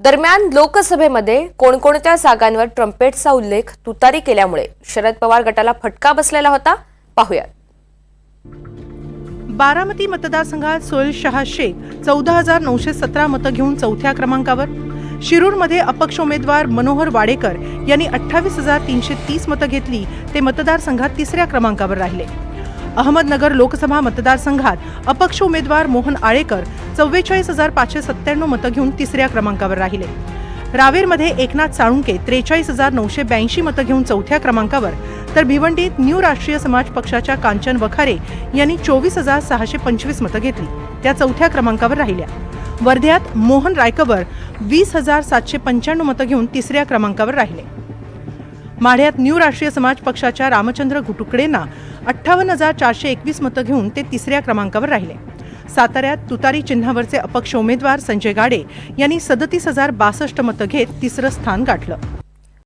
दरम्यान लोकसभेमध्ये कोणकोणत्या जागांवर ट्रम्पेटचा उल्लेख तुतारी केल्यामुळे शरद पवार गटाला फटका बसलेला होता? पाहुयात. बारामती मतदारसंघात सोहेल शहा शेख चौदा हजार नऊशे सतरा मतं घेऊन चौथ्या क्रमांकावर. शिरूरमध्ये अपक्ष उमेदवार मनोहर वाडेकर यांनी अठ्ठावीस हजार तीनशे तीस मतं घेतली. ते मतदारसंघात तिसऱ्या क्रमांकावर राहिले. अहमदनगर लोकसभा मतदारसंघात अपक्ष उमेदवार मोहन आळेकर चव्वेचाळीस हजार पाचशे सत्त्याण्णव मतं घेऊन तिसऱ्या क्रमांकावर राहिले. रावेरमध्ये एकनाथ साळुंके त्रेचाळीस हजार नऊशे ब्याऐंशी मतं घेऊन चौथ्या क्रमांकावर तर भिवंडीत न्यू राष्ट्रीय समाज पक्षाच्या कांचन वखारे यांनी चोवीस हजार सहाशे पंचवीस मतं घेतली त्या चौथ्या क्रमांकावर राहिल्या. वर्ध्यात मोहन रायकवर वीस हजार सातशे पंच्याण्णव मतं घेऊन तिसऱ्या क्रमांकावर राहिले. माढ्यात न्यू राष्ट्रीय समाज पक्षाच्या रामचंद्र घुटुकडेंना अठ्ठावन्न हजार चारशे एकवीस मतं घेऊन ते तिसऱ्या क्रमांकावर राहिले. साताऱ्यात तुतारी चिन्हावरचे अपक्ष उमेदवार संजय गाडे यांनी सदतीस हजार बासष्ट मतं घेत तिसरं स्थान गाठलं.